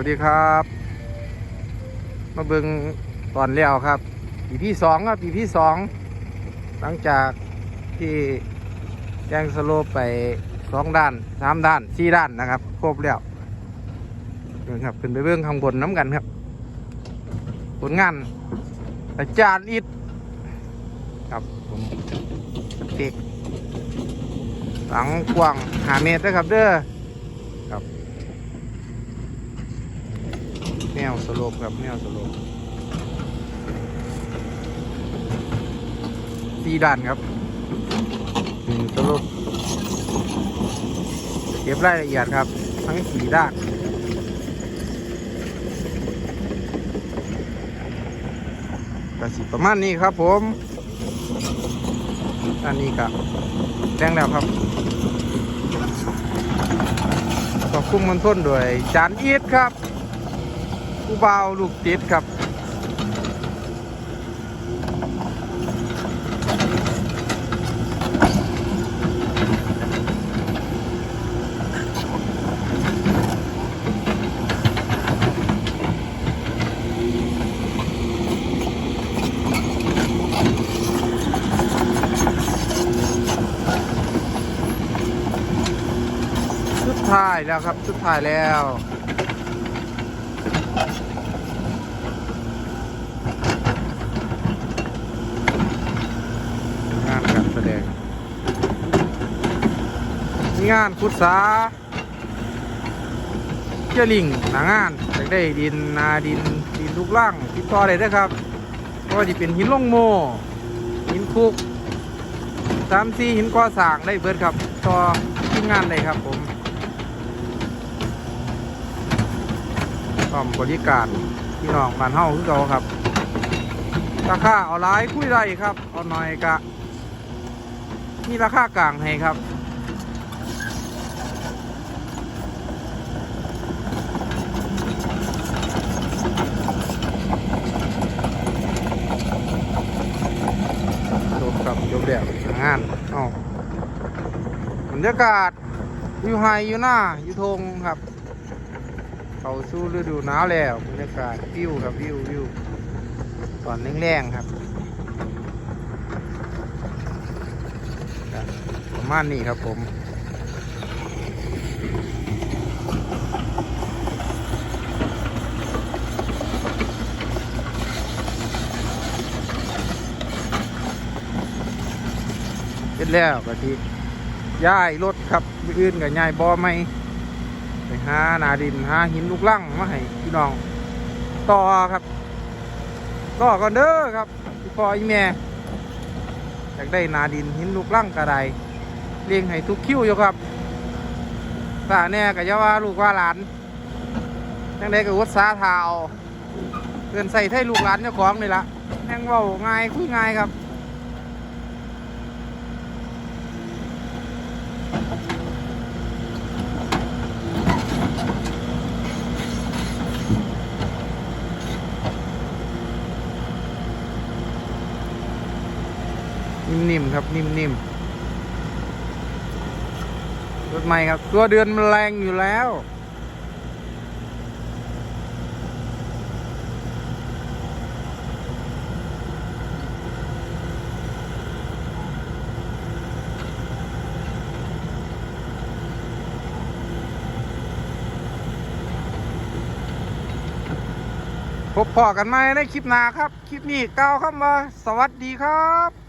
วัสดีครับ มาเบิงตอนเลี้ยวครับปีที่สองครับปีที่สองหลังจากที่แย่งสโลปไปสองด้านสามด้านสี่ด้านนะครับ ครบแล้วนี่ครับขึ้นไปเบื้องข้างบนน้ำกันครับ ผลงาน อาจารย์อิดครับผมเด็กหลังกว้างหาเมตรนะครับเด้อ แนวสโลปครับแนวสโลปสี่ด้านครับหนึ่งสโลปเก็บรายละเอียดครับ ทั้งสี่ด้านกระสิประมาณนี้ครับผม อันนี้ก็แจ้งแล้วครับขอบคุมมันต้นโดวยจานอีทครับ ผู้บ่าวลูกติดครับสุดท้ายแล้วครับ สุดท้ายแล้ว งานการแสดง งานคุดสาเจลิงหนางานอยากได้ดินนาดินดินลูกล่างติดต่อได้เด้อครับก็จะเป็นหินลงโมหินคุกสามสี่หินก่อสร้างได้เบิดครับต่อทีมงานได้ครับผมพร้อมบริการพี่น้องบ้านเฮาคือเก่าครับราคาเอาหลายคุยได้ครับเอาหน่อยกะมีราคากลางให้ครับ จ แบบงานเอาบรรยากาศอยู่ไฮอยู่หน้าอยู่ทงครับ เขาสู้ฤดูหนาวแล้วบรรยากาศวิวครับวิววิวตอนแรงๆครับประมาณนี้ครับผม เสร็จแล้วก็ที่ย้ายรถครับอื่นกับย้ายบ่อไม่ไปหาหนาดินหาหินลูกลั่งมาให้พี่น้อง ต่อครับ ต่อก่อนเด้อครับพี่พ่ออีแม่อยากได้นาดินหินลูกลั่งกระไดเลี้ยงให้ทุกคิวอยู่ครับตาแน่ก็จะว่าลูกว่าหลานยังได้ก็วัดสาเทาเกินใส่ไทยลูกหลานเจ้าของนี่ละแม่งเว่าง่ายคุยง่ายครับ นิ่มๆครับนิ่มๆรถใหม่ครับ ตัวเดือนมันแรงอยู่แล้วพบพอกันไหมในคลิปหน้าครับ คลิปนี้ก้าวคำว่าสวัสดีครับ